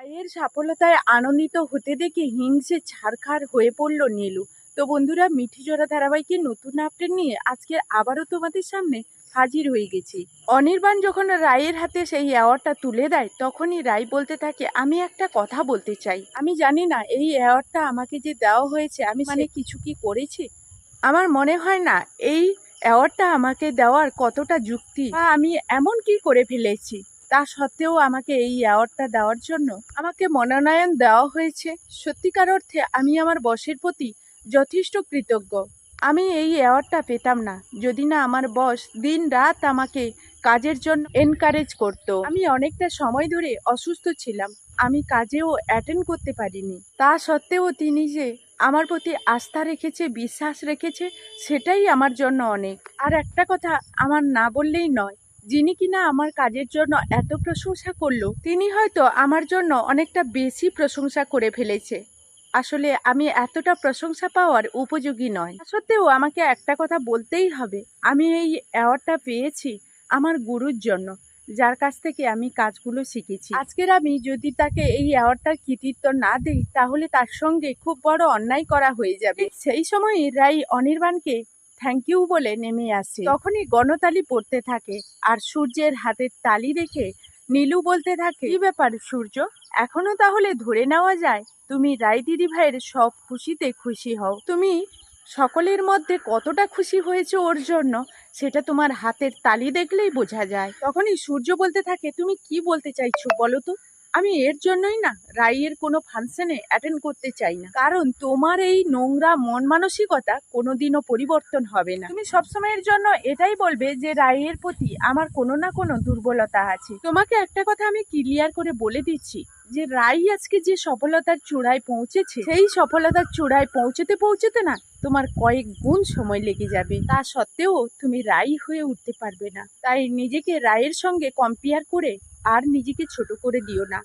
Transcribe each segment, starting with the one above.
রায়ের সফলতায় আনন্দিত হতে দেখে হিংসে ছারখার হয়ে পড়ল নীলু। তো বন্ধুরা মিঠি জোড়া ধারাবাহিকে নতুন আপডেট নিয়ে আজকে আবারও তোমাদের সামনে হাজির হয়ে গেছি। অনির্বাণ যখন রায়ের হাতে সেই অ্যাওয়ার্ডটা তুলে দেয়, তখনই রায় বলতে থাকে, আমি একটা কথা বলতে চাই। আমি জানি না, এই অ্যাওয়ার্ডটা আমাকে যে দেওয়া হয়েছে, আমি মানে কিছু কি করেছি? আমার মনে হয় না, এই অ্যাওয়ার্ডটা আমাকে দেওয়ার কতটা যুক্তি বা আমি এমন কি করে ফেলেছি? তা সত্ত্বেও আমাকে এই অ্যাওয়ার্ডটা দেওয়ার জন্য আমাকে মনোনয়ন দেওয়া হয়েছে। সত্যিকার অর্থে আমি আমার বসের প্রতি যথেষ্ট কৃতজ্ঞ। আমি এই অ্যাওয়ার্ডটা পেতাম না, যদি না আমার বস দিন রাত আমাকে কাজের জন্য এনকারেজ করতো। আমি অনেকটা সময় ধরে অসুস্থ ছিলাম, আমি কাজেও অ্যাটেন্ড করতে পারিনি। তা সত্ত্বেও তিনি যে আমার প্রতি আস্থা রেখেছে, বিশ্বাস রেখেছে, সেটাই আমার জন্য অনেক। আর একটা কথা আমার না বললেই নয় যিনি কিনা আমার কাজের জন্য এত প্রশংসা করল, তিনি হয়তো আমার জন্য অনেকটা বেশি প্রশংসা করে ফেলেছে। আসলে আমি এতটা প্রশংসা পাওয়ার উপযোগী নয়। সত্ত্বেও আমাকে একটা কথা বলতেই হবে। আমি এই অ্যাওয়ার্ডটা পেয়েছি আমার গুরুর জন্য, যার কাছ থেকে আমি কাজগুলো শিখেছি। আজকের আমি যদি তাকে এই অ্যাওয়ার্ডটার কৃতিত্ব না দিই, তাহলে তার সঙ্গে খুব বড় অন্যায় করা হয়ে যাবে। সেই সময় রাই অনির্বাণকে থ্যাংক ইউ বলে নেমে আসে। তখনই গণতালি পড়তে থাকে আর সূর্যের হাতের তালি রেখে নীলু বলতে থাকে, কি ব্যাপার সূর্য? এখনও তাহলে ধরে নেওয়া যায়? তুমি রায় দিদি ভাইয়ের সব খুশিতে খুশি হও। তুমি সকলের মধ্যে কতটা খুশি হয়েছে ওর জন্য? সেটা তোমার হাতের তালি দেখলেই বোঝা যায়। তখনই সূর্য বলতে থাকে, তুমি কি বলতে চাইছো বলো তো? আমি এর জন্যই না রাইয়ের কোনো ফাংশনে অ্যাটেন্ড করতে চাই না। কারণ তোমার এই নোংরা মন মানসিকতা কোনোদিনও পরিবর্তন হবে না। তুমি সবসময়ের জন্য এটাই বলবে যে রাইয়ের প্রতি আমার কোনো না কোনো দুর্বলতা আছে। তোমাকে একটা কথা আমি ক্লিয়ার করে বলে দিচ্ছি, যে রাই আজকে যে সফলতার চূড়ায় পৌঁছেছে, সেই সফলতার চূড়ায় পৌঁছতে পৌঁছতে না তোমার কয়েক গুণ সময় লেগে যাবে। তা সত্ত্বেও তুমি রাই হয়ে উঠতে পারবে না। তাই নিজেকে রায়ের সঙ্গে কম্পেয়ার করে আর নিজেকে ছোট করে দিও না।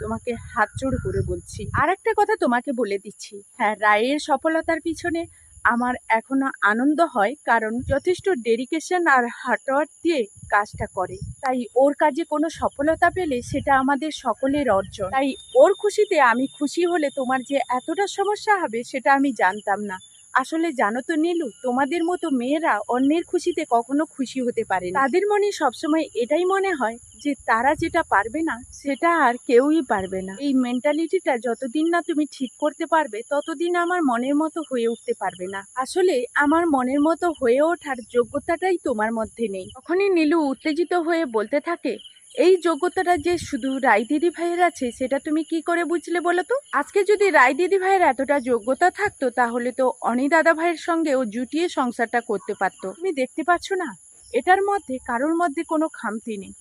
তোমাকে হাত জোড় করে বলছি। আর একটা কথা তোমাকে বলে দিচ্ছি। হ্যাঁ রায়ের সফলতার পিছনে আমার এখনও আনন্দ হয় কারণ যথেষ্ট ডেডিকেশন আর হার্ডওয়ার্ক দিয়ে কাজটা করে। তাই ওর কাজে কোনো সফলতা পেলে সেটা আমাদের সকলের অর্জন। তাই ওর খুশিতে আমি খুশি হলে তোমার যে এতটা সমস্যা হবে সেটা আমি জানতাম না। আসলে জানো তো নীলু, তোমাদের মতো মেয়েরা অন্যের খুশিতে কখনো খুশি হতে পারে না। তাদের মনে সবসময় এটাই মনে হয় যে তারা যেটা পারবে না, সেটা আর কেউই পারবে না। এই মেন্টালিটিটা যতদিন না তুমি ঠিক করতে পারবে, ততদিন আমার মনের মতো হয়ে উঠতে পারবে না। আসলে আমার মনের মতো হয়ে ওঠার যোগ্যতাটাই তোমার মধ্যে নেই। তখনই নীলু উত্তেজিত হয়ে বলতে থাকে এই যোগ্যতাটা যে শুধু রায় দিদি ভাইয়ের আছে, সেটা তুমি কি করে বুঝলে বলো তো? আজকে যদি রায় দিদি ভাইয়ের এতটা যোগ্যতা থাকতো, তাহলে তো অনি দাদা ভাইয়ের সঙ্গে ও জুটিয়ে সংসারটা করতে পারতো। তুমি দেখতে পাচ্ছ না? এটার মধ্যে কারোর মধ্যে কোনো খামতি নেই।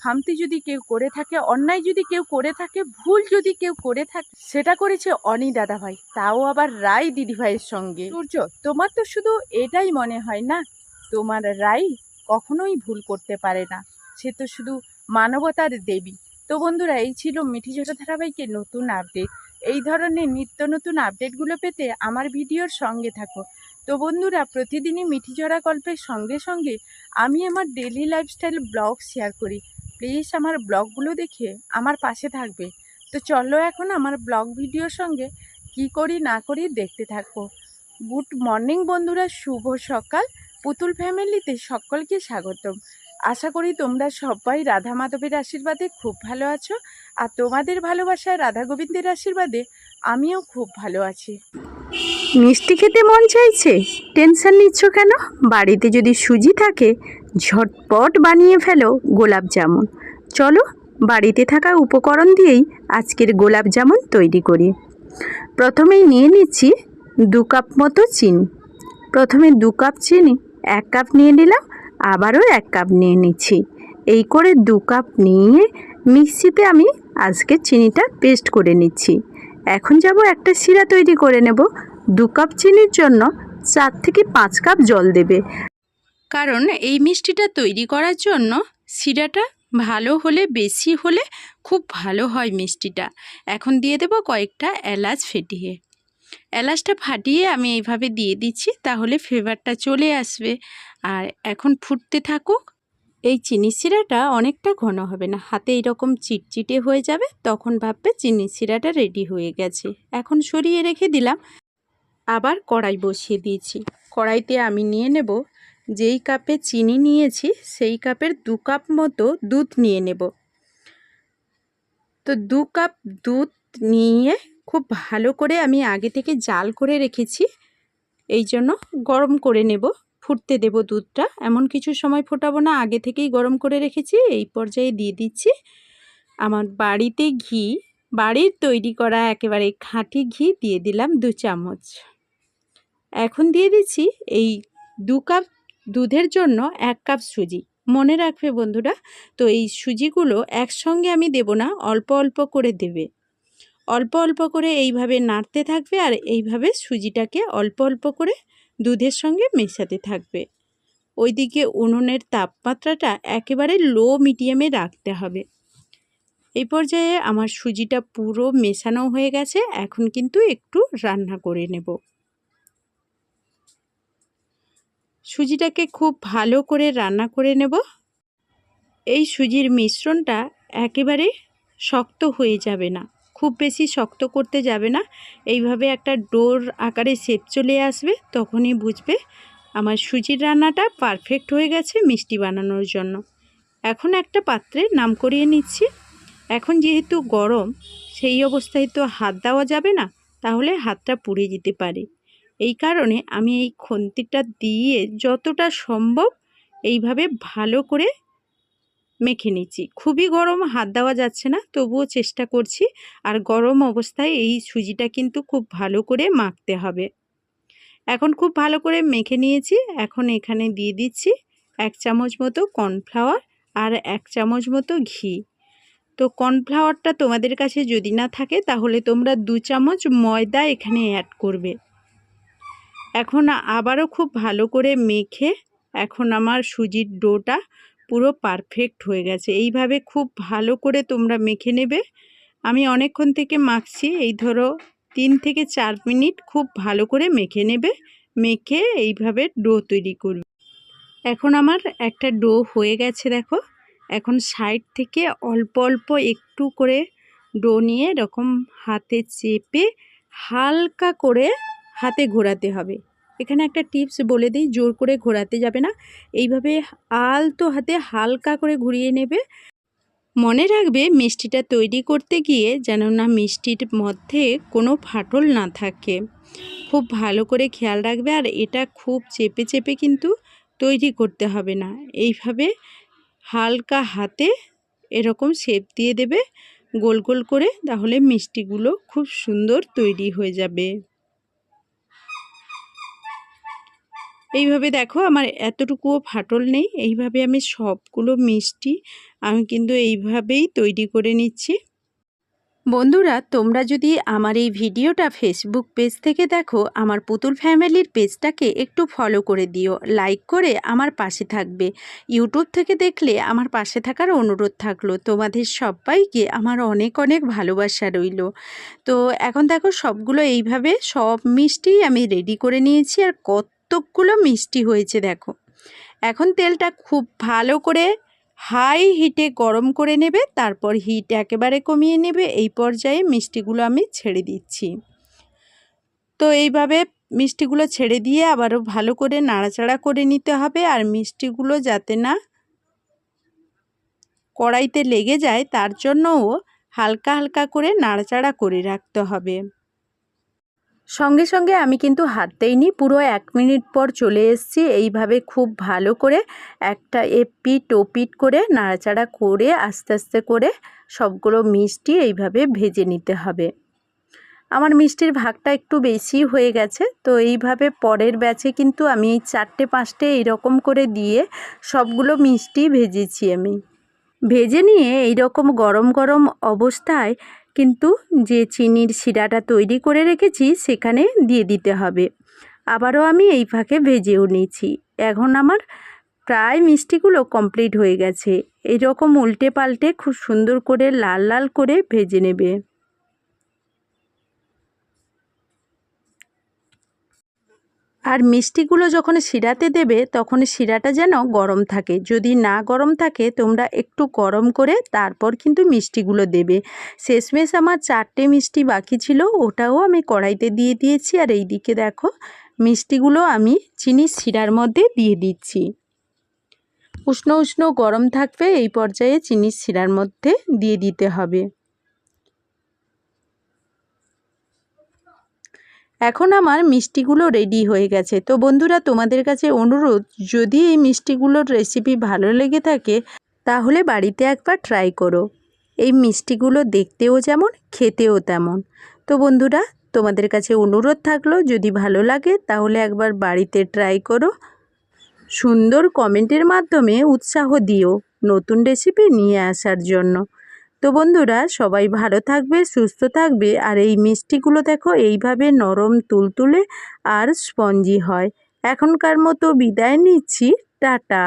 খামতি যদি কেউ করে থাকে, অন্যায় যদি কেউ করে থাকে, ভুল যদি কেউ করে থাকে, সেটা করেছে অনি দাদা ভাই। তাও আবার রায় দিদি ভাইয়ের সঙ্গে। সূর্য, তোমার তো শুধু এটাই মনে হয় না? তোমার রাই কখনোই ভুল করতে পারে না। সে তো শুধু মানবতার দেবী। তো বন্ধুরা, এই ছিল মিঠি ঝোটা ধারাবাহিকের নতুন আপডেট। এই ধরনের নিত্য নতুন আপডেটগুলো পেতে আমার ভিডিওর সঙ্গে থাকো। তো বন্ধুরা, প্রতিদিনই মিঠি ঝরা গল্পের সঙ্গে সঙ্গে আমি আমার ডেলি লাইফস্টাইল ব্লগ শেয়ার করি। প্লিজ আমার ব্লগগুলো দেখে আমার পাশে থাকবে। তো চলো এখন আমার ব্লগ ভিডিওর সঙ্গে কি করি না করি দেখতে থাকো। গুড মর্নিং বন্ধুরা, শুভ সকাল। পুতুল ফ্যামিলিতে সকলকে স্বাগতম। আশা করি তোমরা সবাই রাধা মাধবের আশীর্বাদে খুব ভালো আছো আর তোমাদের ভালোবাসায় রাধা গোবিন্দের আশীর্বাদে আমিও খুব ভালো আছি। মিষ্টি খেতে মন চাইছে? টেনশন নিচ্ছ কেন? বাড়িতে যদি সুজি থাকে, ঝটপট বানিয়ে ফেলো গোলাপ জামুন। চলো, বাড়িতে থাকা উপকরণ দিয়েই আজকের গোলাপ জামুন তৈরি করি। প্রথমেই নিয়ে নিচ্ছি দু কাপ মতো চিনি। প্রথমে দু কাপ চিনি, এক কাপ নিয়ে নিলাম। আবারও এক কাপ নিয়ে নিচ্ছি। এই করে দু কাপ নিয়ে মিক্সিতে আমি আজকে চিনিটা পেস্ট করে নিচ্ছি। এখন যাব একটা শিরা তৈরি করে নেব। দু কাপ চিনির জন্য চার থেকে পাঁচ কাপ জল দেবে। কারণ এই মিষ্টিটা তৈরি করার জন্য শিরাটা ভালো হলে, বেশি হলে খুব ভালো হয় মিষ্টিটা। এখন দিয়ে দেব কয়েকটা এলাচ ফেটিয়ে। এলাচটা ফাটিয়ে আমি এইভাবে দিয়ে দিচ্ছি, তাহলে ফ্লেভারটা চলে আসবে। আর এখন ফুটতে থাকুক, এই চিনি শিরাটা অনেকটা ঘন হবে না, হাতে এইরকম চিটচিটে হয়ে যাবে, তখন ভাববে চিনি শিরাটা রেডি হয়ে গেছে। এখন সরিয়ে রেখে দিলাম, আবার কড়াই বসিয়ে দিয়েছি। কড়াইতে আমি নিয়ে নেব, যেই কাপে চিনি নিয়েছি, সেই কাপের দু কাপ মতো দুধ নিয়ে নেব। তো দু কাপ দুধ নিয়ে খুব ভালো করে আমি আগে থেকে জাল করে রেখেছি। এই জন্য গরম করে নেব, ফুটতে দেব দুধটা। এমন কিছু সময় ফোটাবো না, আগে থেকেই গরম করে রেখেছি। এই পর্যায়ে দিয়ে দিচ্ছি আমার বাড়িতে ঘি, বাড়ির তৈরি করা একেবারে খাঁটি ঘি দিয়ে দিলাম দু চামচ। এখন দিয়ে দিচ্ছি এই দু কাপ দুধের জন্য এক কাপ সুজি। মনে রাখবে বন্ধুরা, তো এই সুজিগুলো একসঙ্গে আমি দেব না, অল্প অল্প করে দেবে। অল্প অল্প করে এইভাবে নাড়তে থাকবে আর এইভাবে সুজিটাকে অল্প অল্প করে দুধের সঙ্গে মেশাতে থাকবে। ওইদিকে উনুনের তাপমাত্রাটা একেবারে লো মিডিয়ামে রাখতে হবে। এই পর্যায়ে আমার সুজিটা পুরো মেশানো হয়ে গেছে, এখন কিন্তু একটু রান্না করে নেব। সুজিটাকে খুব ভালো করে রান্না করে নেব। এই সুজির মিশ্রণটা একেবারে শক্ত হয়ে যাবে না। খুব বেশি শক্ত করতে যাবে না। এইভাবে একটা ডোর আকারে শেপ চলে আসবে, তখনই বুঝবে আমার সুজির রান্নাটা পারফেক্ট হয়ে গেছে মিষ্টি বানানোর জন্য। এখন একটা পাত্রে নাম করিয়ে নিচ্ছি। এখন যেহেতু গরম, সেই অবস্থায় তো হাত দেওয়া যাবে না, তাহলে হাতটা পুড়ে যেতে পারে। এই কারণে আমি এই খন্তিটা দিয়ে যতটা সম্ভব এইভাবে ভালো করে মেখে নিচ্ছি। খুবই গরম, হাত দেওয়া যাচ্ছে না, তবুও চেষ্টা করছি। আর গরম অবস্থায় এই সুজিটা কিন্তু খুব ভালো করে মাখতে হবে। এখন খুব ভালো করে মেখে নিয়েছি। এখন এখানে দিয়ে দিচ্ছি এক চামচ মতো কর্নফ্লাওয়ার আর এক চামচ মতো ঘি। তো কর্নফ্লাওয়ারটা তোমাদের কাছে যদি না থাকে, তাহলে তোমরা দু চামচ ময়দা এখানে অ্যাড করবে। এখন আবারও খুব ভালো করে মেখে, এখন আমার সুজির ডোটা পুরো পারফেক্ট হয়ে গেছে। এইভাবে খুব ভালো করে তোমরা মেখে নেবে। আমি অনেকক্ষণ থেকে মাখছি। এই ধরো তিন থেকে চার মিনিট খুব ভালো করে মেখে নেবে। মেখে এইভাবে ডো তৈরি করবে। এখন আমার একটা ডো হয়ে গেছে, দেখো। এখন সাইড থেকে অল্প অল্প একটু করে ডো নিয়ে এরকম হাতে চেপে হালকা করে হাতে ঘোরাতে হবে। এখানে একটা টিপস বলে দিই, জোর করে ঘোরাতে যাবে না। এইভাবে আলতো হাতে হালকা করে ঘুরিয়ে নেবে। মনে রাখবে মিষ্টিটা তৈরি করতে গিয়ে যেন না মিষ্টির মধ্যে কোনো ফাটল না থাকে। খুব ভালো করে খেয়াল রাখবে আর এটা খুব চেপে চেপে কিন্তু তৈরি করতে হবে না। এইভাবে হালকা হাতে এরকম শেপ দিয়ে দেবে, গোল গোল করে, তাহলে মিষ্টিগুলো খুব সুন্দর তৈরি হয়ে যাবে। এইভাবে দেখো আমার এতটুকুও ফাটল নেই। এইভাবে আমি সবগুলো মিষ্টি আমি কিন্তু এইভাবেই তৈরি করে নিচ্ছি। বন্ধুরা, তোমরা যদি আমার এই ভিডিওটা ফেসবুক পেজ থেকে দেখো, আমার পুতুল ফ্যামিলির পেজটাকে একটু ফলো করে দিও লাইক করে আমার পাশে থাকবে। ইউটিউব থেকে দেখলে আমার পাশে থাকার অনুরোধ থাকল। তোমাদের সবাইকে আমার অনেক অনেক ভালোবাসা রইল। তো এখন দেখো সবগুলো এইভাবে সব মিষ্টি আমি রেডি করে নিয়েছি আর কতগুলো মিষ্টি হয়েছে দেখো। এখন তেলটা খুব ভালো করে হাই হিটে গরম করে নেবে, তারপর হিট একেবারে কমিয়ে নেবে, এই পর্যায়ে মিষ্টিগুলো আমি ছেড়ে দিচ্ছি। তো এইভাবে মিষ্টিগুলো ছেড়ে দিয়ে আবারও ভালো করে নাড়াচাড়া করে নিতে হবে, আর মিষ্টিগুলো যাতে না কড়াইতে লেগে যায়, তার জন্যও হালকা হালকা করে নাড়াচাড়া করে রাখতে হবে। সঙ্গে সঙ্গে আমি কিন্তু হাত দেইনি পুরো এক মিনিট পর চলে এসেছি। এইভাবে খুব ভালো করে একটা এপিট ওপিট করে নাড়াচাড়া করে, আস্তে আস্তে করে সবগুলো মিষ্টি এইভাবে ভেজে নিতে হবে। আমার মিষ্টির ভাগটা একটু বেশি হয়ে গেছে। তো এইভাবে পরের ব্যাচে কিন্তু আমি চারটে, পাঁচটে এইরকম করে দিয়ে সবগুলো মিষ্টি ভেজেছি আমি। ভেজে নিয়ে এইরকম গরম গরম অবস্থায় কিন্তু যে চিনির শিরাটা তৈরি করে রেখেছি সেখানে দিয়ে দিতে হবে। আবারও আমি এই ফাঁকে ভেজেও নিয়েছি। এখন আমার প্রায় মিষ্টিগুলো কমপ্লিট হয়ে গেছে। এরকম উল্টে পাল্টে খুব সুন্দর করে লাল লাল করে ভেজে নেবে। আর মিষ্টিগুলো যখন শিরাতে দেবে, তখন শিরাটা যেন গরম থাকে। যদি না গরম থাকে, তোমরা একটু গরম করে তারপর কিন্তু মিষ্টিগুলো দেবে। শেষমেশ আমার চারটে মিষ্টি বাকি ছিল, ওটাও আমি কড়াইতে দিয়ে দিয়েছি। আর এই দিকে দেখো, মিষ্টিগুলো আমি চিনি শিরার মধ্যে দিয়ে দিচ্ছি। উষ্ণ উষ্ণ গরম থাকবে, এই পর্যায়ে চিনির শিরার মধ্যে দিয়ে দিতে হবে। এখন আমার মিষ্টিগুলো রেডি হয়ে গেছে। তো বন্ধুরা, তোমাদের কাছে অনুরোধ, যদি এই মিষ্টিগুলোর রেসিপি ভালো লেগে থাকে, তাহলে বাড়িতে একবার ট্রাই করো। এই মিষ্টিগুলো দেখতেও যেমন, খেতেও তেমন। তো বন্ধুরা, তোমাদের কাছে অনুরোধ থাকল, যদি ভালো লাগে, তাহলে একবার বাড়িতে ট্রাই করো। সুন্দর কমেন্টের মাধ্যমে উৎসাহ দিও নতুন রেসিপি নিয়ে আসার জন্য। তো বন্ধুরা, সবাই ভালো থাকবে, সুস্থ থাকবে, আর এই মিষ্টিগুলো দেখো, এইভাবে নরম তুলতুলে আর স্পঞ্জি হয়। এখনকার মতো বিদায় নিচ্ছি। টাটা।